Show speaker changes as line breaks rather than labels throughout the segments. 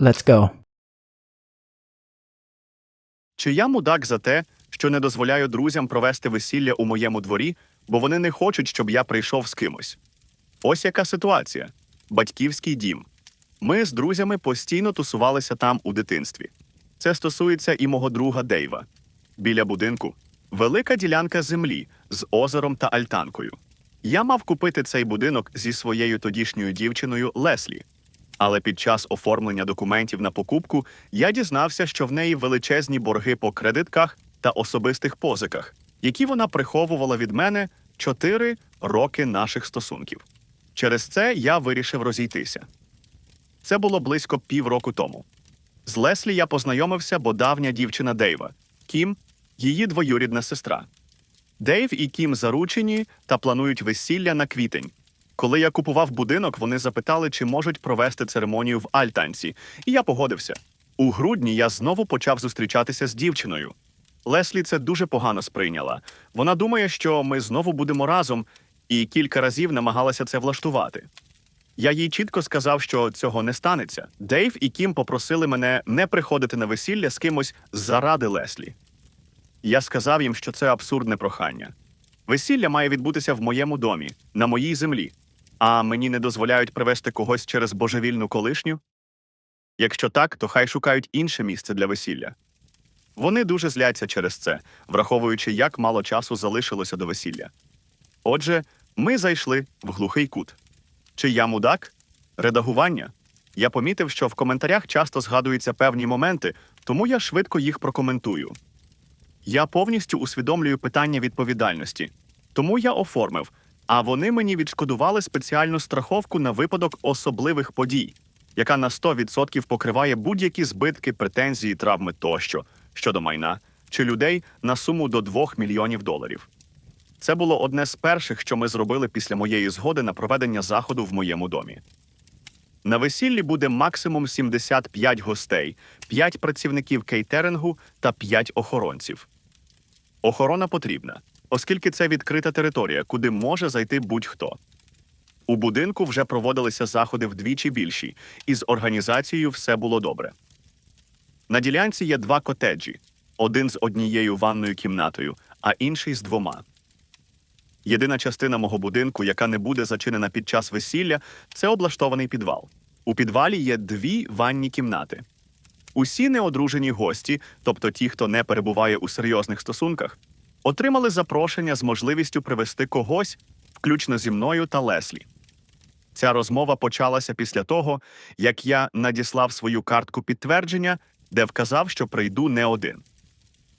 Let's go.
Чи я мудак за те, що не дозволяю друзям провести весілля у моєму дворі, бо вони не хочуть, щоб я прийшов з кимось? Ось яка ситуація: батьківський дім. Ми з друзями постійно тусувалися там у дитинстві. Це стосується і мого друга Дейва. Біля будинку велика ділянка землі з озером та альтанкою. Я мав купити цей будинок зі своєю тодішньою дівчиною Леслі. Але під час оформлення документів на покупку я дізнався, що в неї величезні борги по кредитках та особистих позиках, які вона приховувала від мене 4 роки наших стосунків. Через це я вирішив розійтися. Це було близько півроку тому. З Леслі я познайомився, бо давня дівчина Дейва, Кім, її двоюрідна сестра. Дейв і Кім заручені та планують весілля на квітень. Коли я купував будинок, вони запитали, чи можуть провести церемонію в Альтанці, і я погодився. У грудні я знову почав зустрічатися з дівчиною. Леслі це дуже погано сприйняла. Вона думає, що ми знову будемо разом, і кілька разів намагалася це влаштувати. Я їй чітко сказав, що цього не станеться. Дейв і Кім попросили мене не приходити на весілля з кимось заради Леслі. Я сказав їм, що це абсурдне прохання. Весілля має відбутися в моєму домі, на моїй землі, а мені не дозволяють привезти когось через божевільну колишню? Якщо так, то хай шукають інше місце для весілля. Вони дуже зляться через це, враховуючи, як мало часу залишилося до весілля. Отже, ми зайшли в глухий кут. Чи я мудак? Редагування. Я помітив, що в коментарях часто згадуються певні моменти, тому я швидко їх прокоментую. Я повністю усвідомлюю питання відповідальності, тому я оформив, а вони мені відшкодували спеціальну страховку на випадок особливих подій, яка на 100% покриває будь-які збитки, претензії, травми тощо щодо майна чи людей на суму до 2 мільйонів доларів. Це було одне з перших, що ми зробили після моєї згоди на проведення заходу в моєму домі. На весіллі буде максимум 75 гостей, 5 працівників кейтерингу та 5 охоронців. Охорона потрібна, оскільки це відкрита територія, куди може зайти будь-хто. У будинку вже проводилися заходи вдвічі більші, і з організацією все було добре. На ділянці є два котеджі: один з однією ванною кімнатою, а інший з двома. Єдина частина мого будинку, яка не буде зачинена під час весілля, це облаштований підвал. У підвалі є дві ванні кімнати. Усі неодружені гості, тобто ті, хто не перебуває у серйозних стосунках, отримали запрошення з можливістю привезти когось, включно зі мною та Леслі. Ця розмова почалася після того, як я надіслав свою картку підтвердження, де вказав, що прийду не один.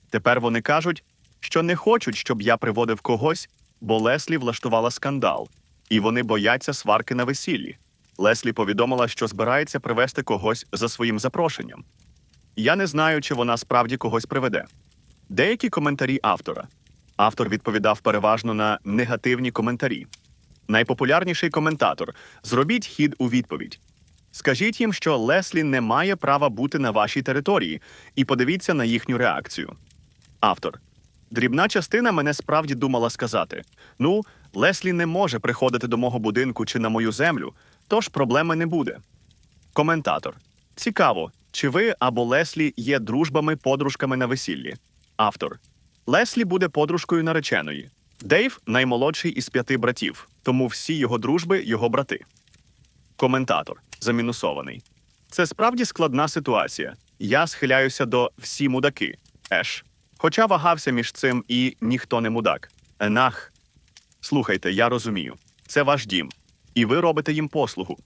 Тепер вони кажуть, що не хочуть, щоб я приводив когось, бо Леслі влаштувала скандал, і вони бояться сварки на весіллі. Леслі повідомила, що збирається привезти когось за своїм запрошенням. Я не знаю, чи вона справді когось приведе. Деякі коментарі автора. Автор відповідав переважно на негативні коментарі. Найпопулярніший коментатор зробіть хід у відповідь. Скажіть їм, що Леслі не має права бути на вашій території, і подивіться на їхню реакцію. Автор. Дрібна частина мене справді думала сказати: ну, Леслі не може приходити до мого будинку чи на мою землю, тож проблеми не буде. Коментатор. Цікаво, чи ви або Леслі є дружбами подружками на весіллі? Автор. Леслі буде подружкою нареченої. Дейв наймолодший із п'яти братів, тому всі його дружби його брати. Коментатор замінусований. Це справді складна ситуація. Я схиляюся до всі мудаки. Еш. Хоча вагався між цим і ніхто не мудак. Енах. Слухайте, я розумію. Це ваш дім, і ви робите їм послугу.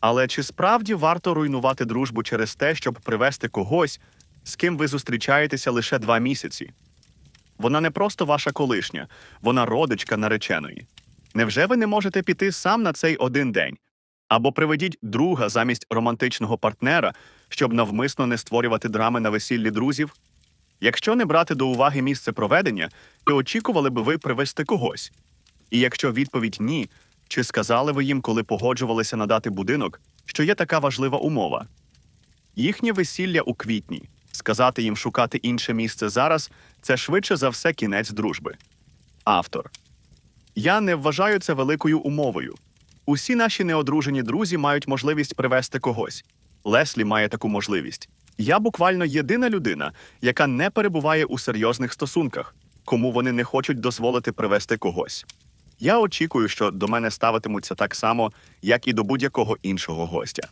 Але чи справді варто руйнувати дружбу через те, щоб привести когось, з ким ви зустрічаєтеся лише два місяці? Вона не просто ваша колишня, вона родичка нареченої. Невже ви не можете піти сам на цей один день? Або приведіть друга замість романтичного партнера, щоб навмисно не створювати драми на весіллі друзів? Якщо не брати до уваги місце проведення, то очікували би ви привезти когось. І якщо відповідь ні, чи сказали ви їм, коли погоджувалися надати будинок, що є така важлива умова? Їхнє весілля у квітні. Сказати їм шукати інше місце зараз це швидше за все кінець дружби. Автор. Я не вважаю це великою умовою. Усі наші неодружені друзі мають можливість привезти когось. Леслі має таку можливість. Я буквально єдина людина, яка не перебуває у серйозних стосунках, кому вони не хочуть дозволити привести когось. Я очікую, що до мене ставитимуться так само, як і до будь-якого іншого гостя.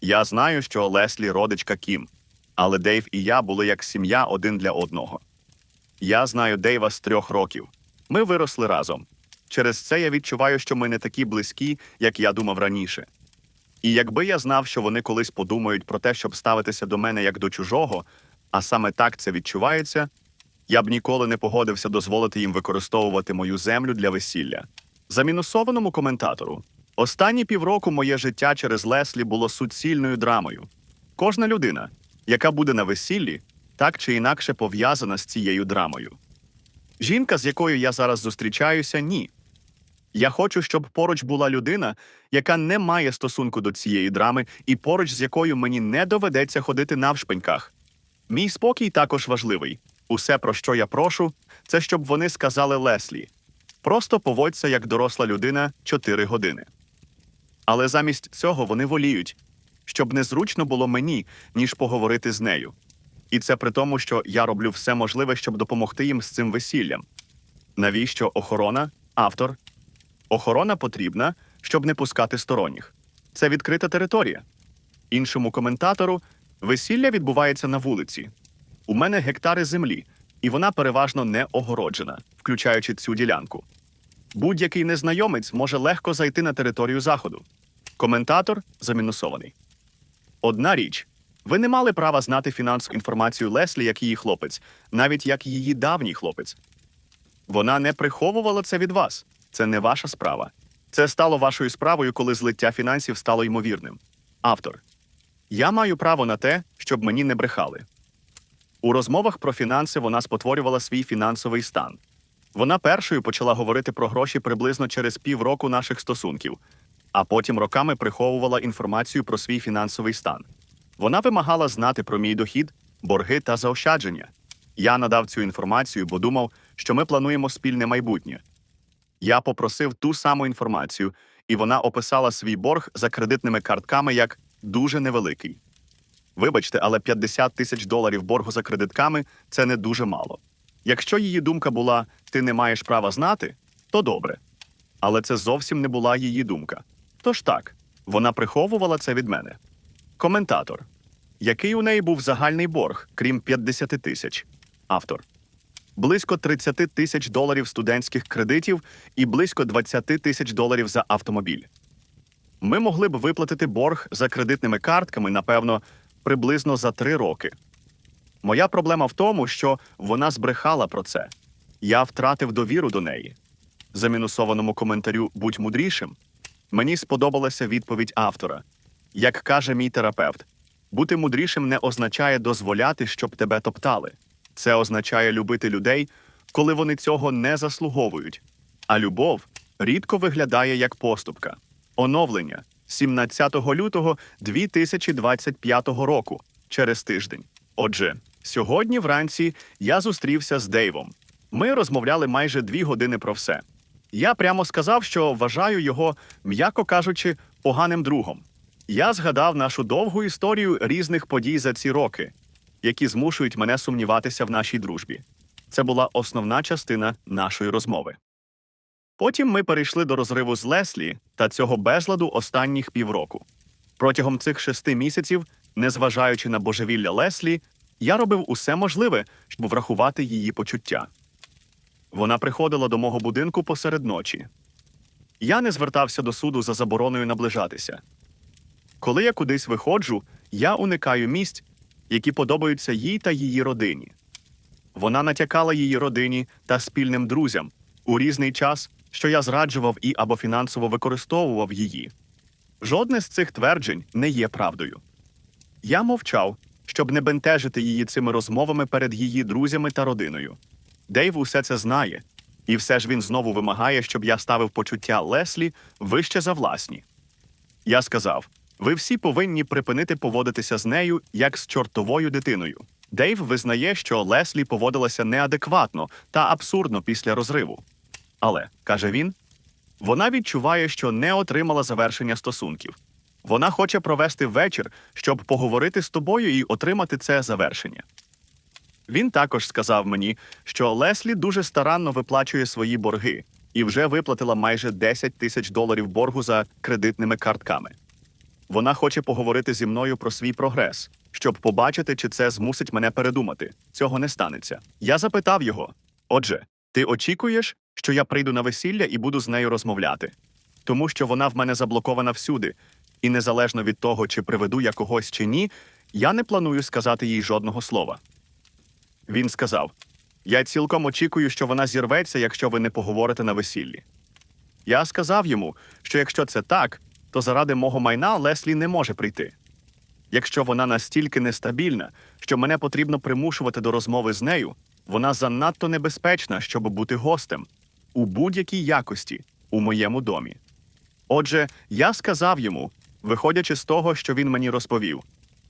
Я знаю, що Леслі родичка Кім, але Дейв і я були як сім'я один для одного. Я знаю Дейва з трьох років. Ми виросли разом. Через це я відчуваю, що ми не такі близькі, як я думав раніше. І якби я знав, що вони колись подумають про те, щоб ставитися до мене як до чужого, а саме так це відчувається, я б ніколи не погодився дозволити їм використовувати мою землю для весілля. Замінусованому коментатору. Останні півроку моє життя через Леслі було суцільною драмою. Кожна людина, яка буде на весіллі, так чи інакше пов'язана з цією драмою. Жінка, з якою я зараз зустрічаюся, ні. Я хочу, щоб поруч була людина, яка не має стосунку до цієї драми, і поруч з якою мені не доведеться ходити навшпиньках. Мій спокій також важливий. Усе, про що я прошу, це щоб вони сказали Леслі. Просто поводься як доросла людина 4 години. Але замість цього вони воліють, щоб незручно було мені, ніж поговорити з нею. І це при тому, що я роблю все можливе, щоб допомогти їм з цим весіллям. Навіщо охорона, автор? Охорона потрібна, щоб не пускати сторонніх. Це відкрита територія. Іншому коментатору весілля відбувається на вулиці. У мене гектари землі, і вона переважно не огороджена, включаючи цю ділянку. Будь-який незнайомець може легко зайти на територію заходу. Коментатор замінусований. Одна річ. Ви не мали права знати фінансову інформацію Леслі як її хлопець, навіть як її давній хлопець. Вона не приховувала це від вас. Це не ваша справа. Це стало вашою справою, коли злиття фінансів стало ймовірним. Автор. Я маю право на те, щоб мені не брехали. У розмовах про фінанси вона спотворювала свій фінансовий стан. Вона першою почала говорити про гроші приблизно через півроку наших стосунків, а потім роками приховувала інформацію про свій фінансовий стан. Вона вимагала знати про мій дохід, борги та заощадження. Я надав цю інформацію, бо думав, що ми плануємо спільне майбутнє. Я попросив ту саму інформацію, і вона описала свій борг за кредитними картками як дуже невеликий. Вибачте, але 50 тисяч доларів боргу за кредитками це не дуже мало. Якщо її думка була ти не маєш права знати, то добре. Але це зовсім не була її думка. Тож так, вона приховувала це від мене. Коментатор. Який у неї був загальний борг, крім 50 тисяч? Автор. Близько 30 тисяч доларів студентських кредитів і близько 20 тисяч доларів за автомобіль. Ми могли б виплатити борг за кредитними картками, напевно, приблизно за три роки. Моя проблема в тому, що вона збрехала про це. Я втратив довіру до неї. Замінусованому коментарю Будь мудрішим. Мені сподобалася відповідь автора. Як каже мій терапевт, бути мудрішим не означає дозволяти, щоб тебе топтали. Це означає любити людей, коли вони цього не заслуговують. А любов рідко виглядає як поступка. Оновлення 17 лютого 2025 року через тиждень. Отже, сьогодні вранці я зустрівся з Дейвом. Ми розмовляли майже дві години про все. Я прямо сказав, що вважаю його, м'яко кажучи, поганим другом. Я згадав нашу довгу історію різних подій за ці роки, які змушують мене сумніватися в нашій дружбі. Це була основна частина нашої розмови. Потім ми перейшли до розриву з Леслі та цього безладу останніх півроку. Протягом цих шести місяців, незважаючи на божевілля Леслі, я робив усе можливе, щоб врахувати її почуття. Вона приходила до мого будинку посеред ночі. Я не звертався до суду за забороною наближатися. Коли я кудись виходжу, я уникаю місць, які подобаються їй та її родині. Вона натякала її родині та спільним друзям у різний час, що я зраджував і або фінансово використовував її. Жодне з цих тверджень не є правдою. Я мовчав, щоб не бентежити її цими розмовами перед її друзями та родиною. Дейв усе це знає, і все ж він знову вимагає, щоб я ставив почуття Леслі вище за власні. Я сказав: ви всі повинні припинити поводитися з нею як з чортовою дитиною. Дейв визнає, що Леслі поводилася неадекватно та абсурдно після розриву. Але, каже він, вона відчуває, що не отримала завершення стосунків. Вона хоче провести вечір, щоб поговорити з тобою і отримати це завершення. Він також сказав мені, що Леслі дуже старанно виплачує свої борги і вже виплатила майже 10 тисяч доларів боргу за кредитними картками. Вона хоче поговорити зі мною про свій прогрес, щоб побачити, чи це змусить мене передумати. Цього не станеться. Я запитав його: Отже, ти очікуєш, що я прийду на весілля і буду з нею розмовляти? Тому що вона в мене заблокована всюди, і незалежно від того, чи приведу я когось чи ні, я не планую сказати їй жодного слова. Він сказав: Я цілком очікую, що вона зірветься, якщо ви не поговорите на весіллі. Я сказав йому, що якщо це так, то заради мого майна Леслі не може прийти. Якщо вона настільки нестабільна, що мене потрібно примушувати до розмови з нею, вона занадто небезпечна, щоб бути гостем у будь-якій якості у моєму домі. Отже, я сказав йому, виходячи з того, що він мені розповів,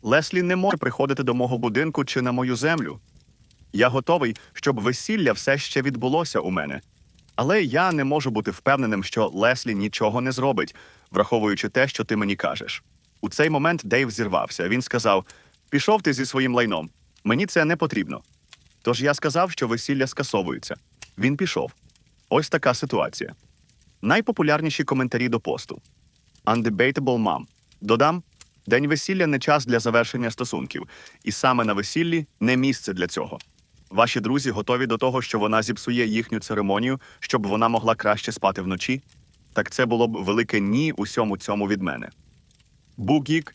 Леслі не може приходити до мого будинку чи на мою землю. Я готовий, щоб весілля все ще відбулося у мене. Але я не можу бути впевненим, що Леслі нічого не зробить, враховуючи те, що ти мені кажеш. У цей момент Дейв зірвався. Він сказав: Пішов ти зі своїм лайном. Мені це не потрібно. Тож я сказав, що весілля скасовується. Він пішов. Ось така ситуація. Найпопулярніші коментарі до посту. Undebatable Mom. Додам, день весілля не час для завершення стосунків, і саме на весіллі не місце для цього. Ваші друзі готові до того, що вона зіпсує їхню церемонію, щоб вона могла краще спати вночі? Так це було б велике ні усьому цьому від мене. Бугік.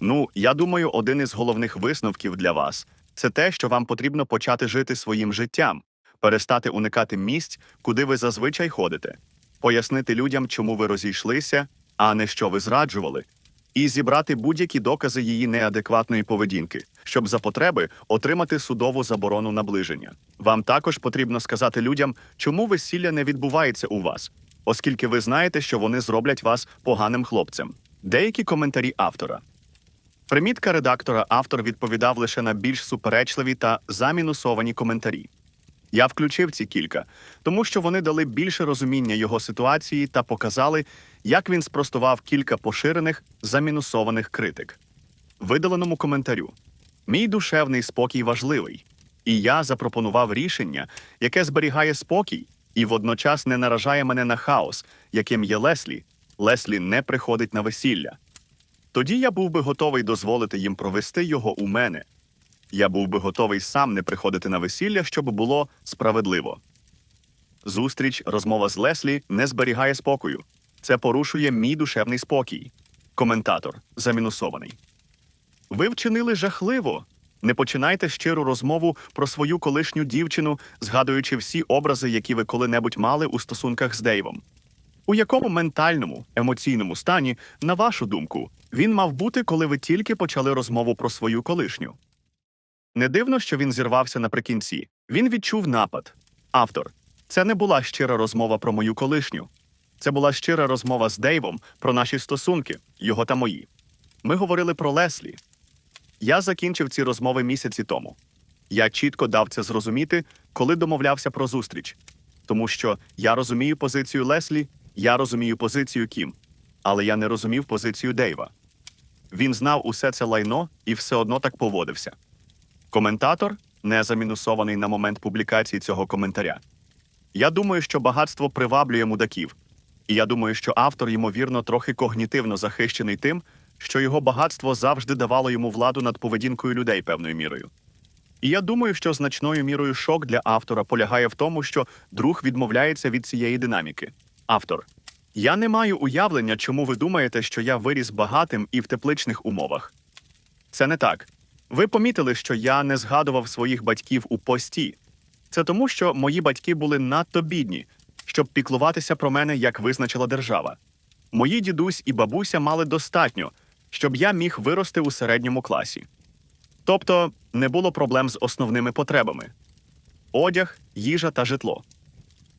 Ну, я думаю, один із головних висновків для вас це те, що вам потрібно почати жити своїм життям, перестати уникати місць, куди ви зазвичай ходите, пояснити людям, чому ви розійшлися, а не що ви зраджували, і зібрати будь-які докази її неадекватної поведінки, щоб за потреби отримати судову заборону наближення. Вам також потрібно сказати людям, чому весілля не відбувається у вас, оскільки ви знаєте, що вони зроблять вас поганим хлопцем. Деякі коментарі автора. Примітка редактора автор відповідав лише на більш суперечливі та замінусовані коментарі. Я включив ці кілька, тому що вони дали більше розуміння його ситуації та показали, як він спростував кілька поширених замінусованих критик. Видаленому коментарю Мій душевний спокій важливий, і я запропонував рішення, яке зберігає спокій і водночас не наражає мене на хаос, яким є Леслі. Леслі не приходить на весілля. Тоді я був би готовий дозволити їм провести його у мене. Я був би готовий сам не приходити на весілля, щоб було справедливо. Зустріч, розмова з Леслі не зберігає спокою. Це порушує мій душевний спокій. Коментатор замінусований. Ви вчинили жахливо. Не починайте щиру розмову про свою колишню дівчину, згадуючи всі образи, які ви коли-небудь мали у стосунках з Дейвом. У якому ментальному, емоційному стані, на вашу думку, він мав бути, коли ви тільки почали розмову про свою колишню? Не дивно, що він зірвався наприкінці. Він відчув напад. Автор. Це не була щира розмова про мою колишню. Це була щира розмова з Дейвом про наші стосунки, його та мої. Ми говорили про Леслі. Я закінчив ці розмови місяці тому. Я чітко дав це зрозуміти, коли домовлявся про зустріч. Тому що я розумію позицію Леслі, я розумію позицію Кім, але я не розумів позицію Дейва. Він знав усе це лайно і все одно так поводився. Коментатор не замінусований на момент публікації цього коментаря. Я думаю, що багатство приваблює мудаків, і я думаю, що автор, ймовірно, трохи когнітивно захищений тим, що його багатство завжди давало йому владу над поведінкою людей певною мірою. І я думаю, що значною мірою шок для автора полягає в тому, що друг відмовляється від цієї динаміки. Автор. Я не маю уявлення, чому ви думаєте, що я виріс багатим і в тепличних умовах. Це не так. Ви помітили, що я не згадував своїх батьків у пості. Це тому, що мої батьки були надто бідні, щоб піклуватися про мене, як визначила держава. Мої дідусь і бабуся мали достатньо, щоб я міг вирости у середньому класі. Тобто не було проблем з основними потребами: одяг, їжа та житло.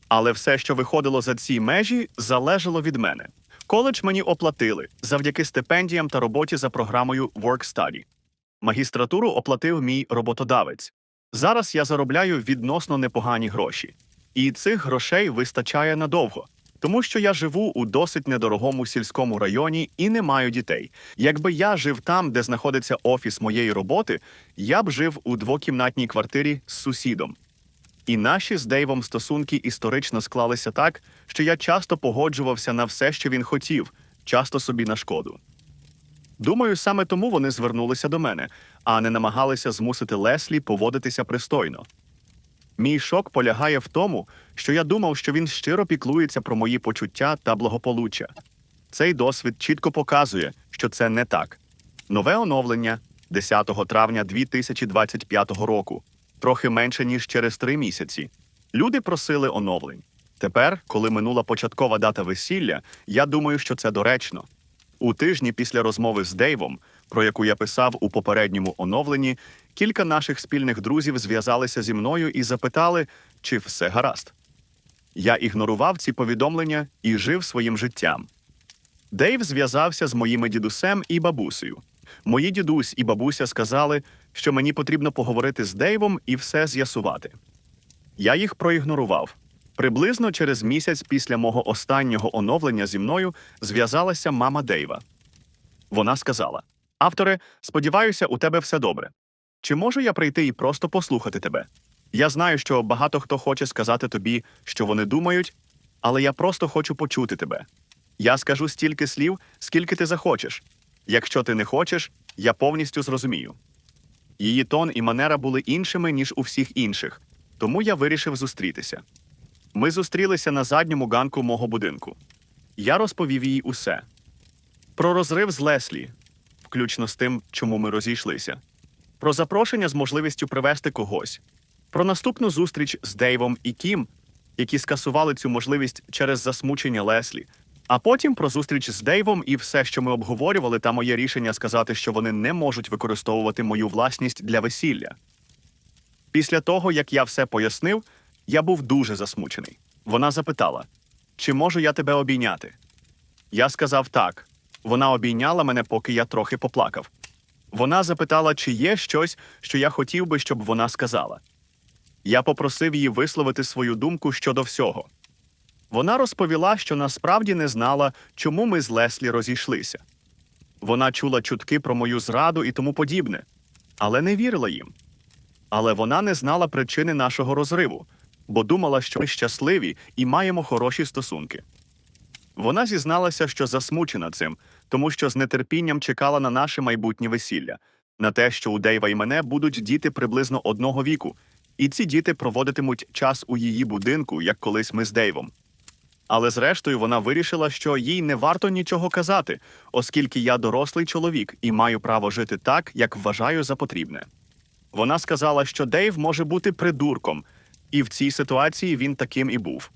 Але все, що виходило за ці межі, залежало від мене. Коледж мені оплатили завдяки стипендіям та роботі за програмою Work Study. Магістратуру оплатив мій роботодавець. Зараз я заробляю відносно непогані гроші, і цих грошей вистачає надовго. Тому що я живу у досить недорогому сільському районі і не маю дітей. Якби я жив там, де знаходиться офіс моєї роботи, я б жив у двокімнатній квартирі з сусідом. І наші з Дейвом стосунки історично склалися так, що я часто погоджувався на все, що він хотів, часто собі на шкоду. Думаю, саме тому вони звернулися до мене, а не намагалися змусити Леслі поводитися пристойно. Мій шок полягає в тому, що я думав, що він щиро піклується про мої почуття та благополуччя. Цей досвід чітко показує, що це не так. Нове оновлення 10 травня 2025 року, трохи менше ніж через три місяці. Люди просили оновлень. Тепер, коли минула початкова дата весілля, я думаю, що це доречно. У тижні після розмови з Дейвом, про яку я писав у попередньому оновленні, кілька наших спільних друзів зв'язалися зі мною і запитали, чи все гаразд. Я ігнорував ці повідомлення і жив своїм життям. Дейв зв'язався з моїми дідусем і бабусею. Мої дідусь і бабуся сказали, що мені потрібно поговорити з Дейвом і все з'ясувати. Я їх проігнорував. Приблизно через місяць після мого останнього оновлення зі мною зв'язалася мама Дейва. Вона сказала: Авторе, сподіваюся, у тебе все добре. Чи можу я прийти і просто послухати тебе? Я знаю, що багато хто хоче сказати тобі, що вони думають, але я просто хочу почути тебе. Я скажу стільки слів, скільки ти захочеш. Якщо ти не хочеш, я повністю зрозумію. Її тон і манера були іншими, ніж у всіх інших, тому я вирішив зустрітися. Ми зустрілися на задньому ганку мого будинку. Я розповів їй усе про розрив з Леслі, включно з тим, чому ми розійшлися, про запрошення з можливістю привезти когось, про наступну зустріч з Дейвом і Кім, які скасували цю можливість через засмучення Леслі, а потім про зустріч з Дейвом і все, що ми обговорювали, та моє рішення сказати, що вони не можуть використовувати мою власність для весілля. Після того, як я все пояснив, я був дуже засмучений. Вона запитала, чи можу я тебе обійняти? Я сказав так. Вона обійняла мене, поки я трохи поплакав. Вона запитала, чи є щось, що я хотів би, щоб вона сказала. Я попросив її висловити свою думку щодо всього. Вона розповіла, що насправді не знала, чому ми з Леслі розійшлися. Вона чула чутки про мою зраду і тому подібне, але не вірила їм. Але вона не знала причини нашого розриву, бо думала, що ми щасливі і маємо хороші стосунки. Вона зізналася, що засмучена цим, тому що з нетерпінням чекала на наше майбутнє весілля, на те, що у Дейва і мене будуть діти приблизно одного віку, і ці діти проводитимуть час у її будинку, як колись ми з Дейвом. Але зрештою вона вирішила, що їй не варто нічого казати, оскільки я дорослий чоловік і маю право жити так, як вважаю за потрібне. Вона сказала, що Дейв може бути придурком, і в цій ситуації він таким і був.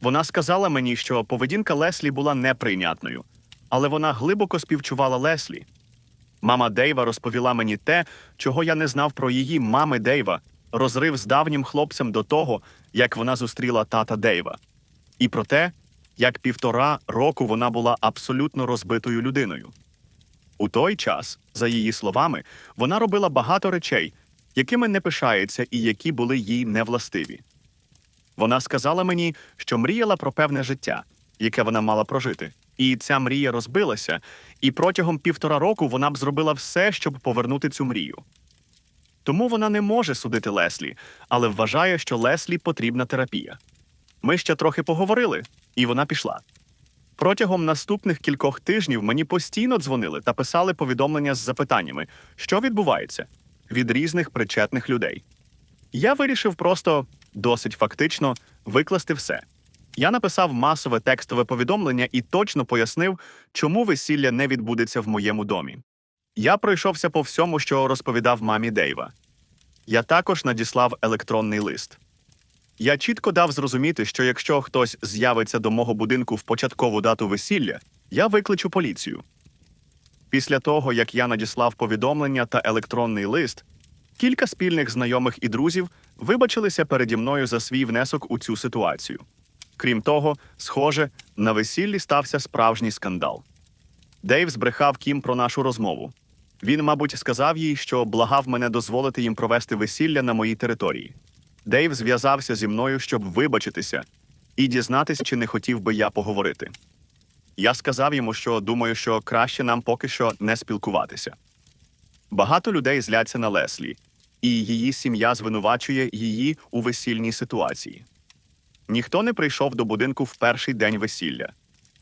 Вона сказала мені, що поведінка Леслі була неприйнятною, але вона глибоко співчувала Леслі. Мама Дейва розповіла мені те, чого я не знав про її мами Дейва, розрив з давнім хлопцем до того, як вона зустріла тата Дейва, і про те, як півтора року вона була абсолютно розбитою людиною. У той час, за її словами, вона робила багато речей, якими не пишається і які були їй невластиві. Вона сказала мені, що мріяла про певне життя, яке вона мала прожити, і ця мрія розбилася, і протягом півтора року вона б зробила все, щоб повернути цю мрію. Тому вона не може судити Леслі, але вважає, що Леслі потрібна терапія. Ми ще трохи поговорили, і вона пішла. Протягом наступних кількох тижнів мені постійно дзвонили та писали повідомлення з запитаннями, що відбувається від різних причетних людей. Я вирішив просто досить фактично викласти все. Я написав масове текстове повідомлення і точно пояснив, чому весілля не відбудеться в моєму домі. Я пройшовся по всьому, що розповідав мамі Дейва. Я також надіслав електронний лист. Я чітко дав зрозуміти, що якщо хтось з'явиться до мого будинку в початкову дату весілля, я викличу поліцію. Після того, як я надіслав повідомлення та електронний лист, кілька спільних знайомих і друзів вибачилися переді мною за свій внесок у цю ситуацію. Крім того, схоже, на весіллі стався справжній скандал. Дейв збрехав Кім про нашу розмову. Він, мабуть, сказав їй, що благав мене дозволити їм провести весілля на моїй території. Дейв зв'язався зі мною, щоб вибачитися, і дізнатись, чи не хотів би я поговорити. Я сказав йому, що думаю, що краще нам поки що не спілкуватися. Багато людей зляться на Леслі, і її сім'я звинувачує її у весільній ситуації. Ніхто не прийшов до будинку в перший день весілля.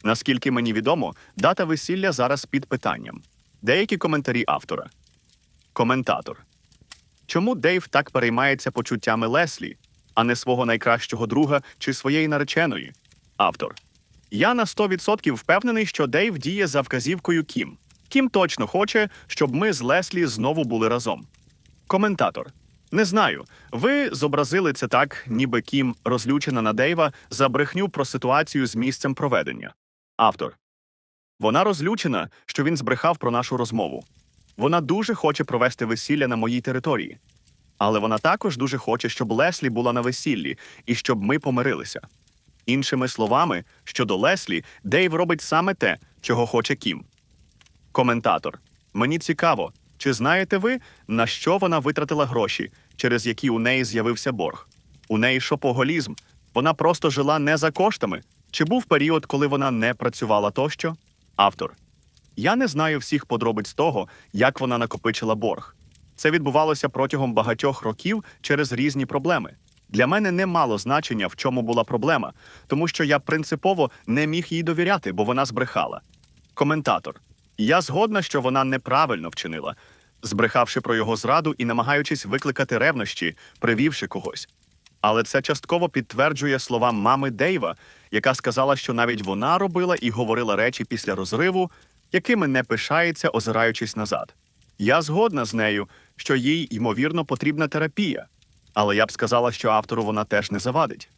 Наскільки мені відомо, дата весілля зараз під питанням. Деякі коментарі автора. Коментатор. Чому Дейв так переймається почуттями Леслі, а не свого найкращого друга чи своєї нареченої? Автор. Я на 100% впевнений, що Дейв діє за вказівкою Кім. Кім точно хоче, щоб ми з Леслі знову були разом. Коментатор. Не знаю. Ви зобразили це так, ніби Кім розлючена на Дейва за брехню про ситуацію з місцем проведення. Автор. Вона розлючена, що він збрехав про нашу розмову. Вона дуже хоче провести весілля на моїй території. Але вона також дуже хоче, щоб Леслі була на весіллі і щоб ми помирилися. Іншими словами, щодо Леслі, Дейв робить саме те, чого хоче Кім. Коментатор. Мені цікаво, чи знаєте ви, на що вона витратила гроші, через які у неї з'явився борг? У неї шопоголізм. Вона просто жила не за коштами. Чи був період, коли вона не працювала тощо? Автор. Я не знаю всіх подробиць того, як вона накопичила борг. Це відбувалося протягом багатьох років через різні проблеми. Для мене не мало значення, в чому була проблема, тому що я принципово не міг їй довіряти, бо вона збрехала. Коментатор. Я згодна, що вона неправильно вчинила, збрехавши про його зраду і намагаючись викликати ревнощі, привівши когось. Але це частково підтверджує слова мами Дейва, яка сказала, що навіть вона робила і говорила речі після розриву, якими не пишається, озираючись назад. Я згодна з нею, що їй, ймовірно, потрібна терапія, але я б сказала, що автору вона теж не завадить.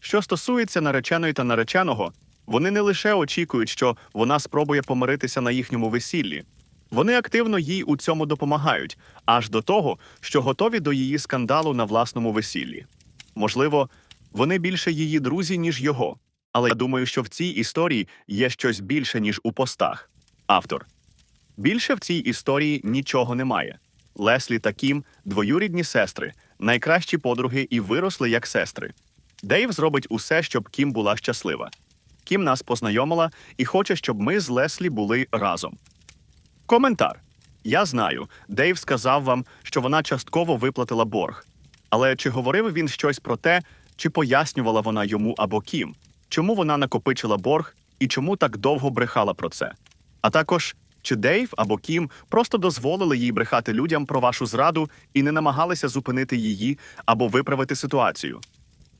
Що стосується нареченої та нареченого, вони не лише очікують, що вона спробує помиритися на їхньому весіллі. Вони активно їй у цьому допомагають, аж до того, що готові до її скандалу на власному весіллі. Можливо, вони більше її друзі, ніж його. Але я думаю, що в цій історії є щось більше, ніж у постах. Автор. Більше в цій історії нічого немає. Леслі та Кім – двоюрідні сестри, найкращі подруги і виросли як сестри. Дейв зробить усе, щоб Кім була щаслива. Кім нас познайомила і хоче, щоб ми з Леслі були разом. Коментар. Я знаю, Дейв сказав вам, що вона частково виплатила борг. Але чи говорив він щось про те, чи пояснювала вона йому або Кім, чому вона накопичила борг і чому так довго брехала про це? А також, чи Дейв або Кім просто дозволили їй брехати людям про вашу зраду і не намагалися зупинити її або виправити ситуацію?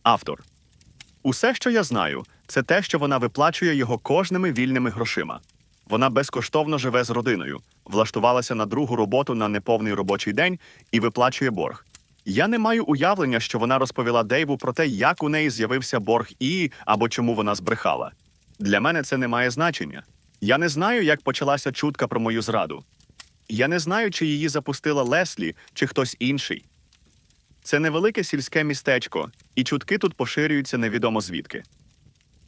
Автор. Усе, що я знаю, це те, що вона виплачує його кожними вільними грошима. Вона безкоштовно живе з родиною, влаштувалася на другу роботу на неповний робочий день і виплачує борг. Я не маю уявлення, що вона розповіла Дейву про те, як у неї з'явився борг і або чому вона збрехала. Для мене це не має значення. Я не знаю, як почалася чутка про мою зраду. Я не знаю, чи її запустила Леслі, чи хтось інший. Це невелике сільське містечко, і чутки тут поширюються невідомо звідки.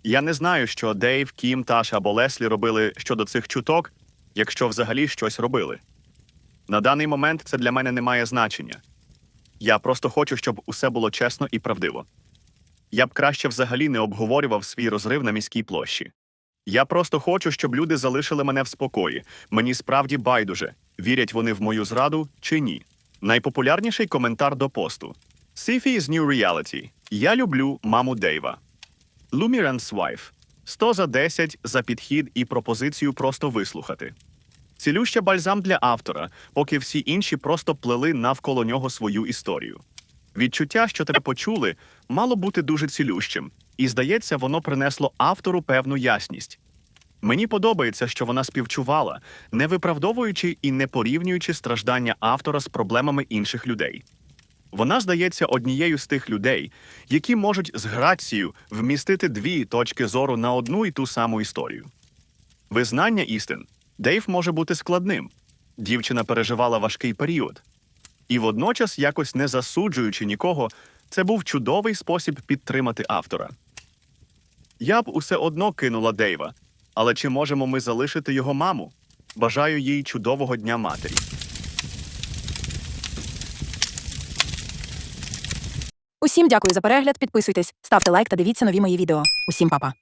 Я не знаю, що Дейв, Кім, Таша або Леслі робили щодо цих чуток, якщо взагалі щось робили. На даний момент це для мене не має значення. Я просто хочу, щоб усе було чесно і правдиво. Я б краще взагалі не обговорював свій розрив на міській площі. Я просто хочу, щоб люди залишили мене в спокої. Мені справді байдуже, вірять вони в мою зраду чи ні. Найпопулярніший коментар до посту: Сифі з New Reality. Я люблю маму Дейва. Lumiran's Wife. 100 за 10 за підхід і пропозицію просто вислухати. Цілюща бальзам для автора, поки всі інші просто плели навколо нього свою історію. Відчуття, що тебе почули, мало бути дуже цілющим, і, здається, воно принесло автору певну ясність. Мені подобається, що вона співчувала, не виправдовуючи і не порівнюючи страждання автора з проблемами інших людей. Вона здається однією з тих людей, які можуть з грацією вмістити дві точки зору на одну і ту саму історію. Визнання істин Дейв може бути складним. Дівчина переживала важкий період. І водночас, якось не засуджуючи нікого, це був чудовий спосіб підтримати автора. Я б усе одно кинула Дейва, але чи можемо ми залишити його маму? Бажаю їй чудового дня матері.
Усім дякую за перегляд. Підписуйтесь, ставте лайк та дивіться нові мої відео. Усім па-па.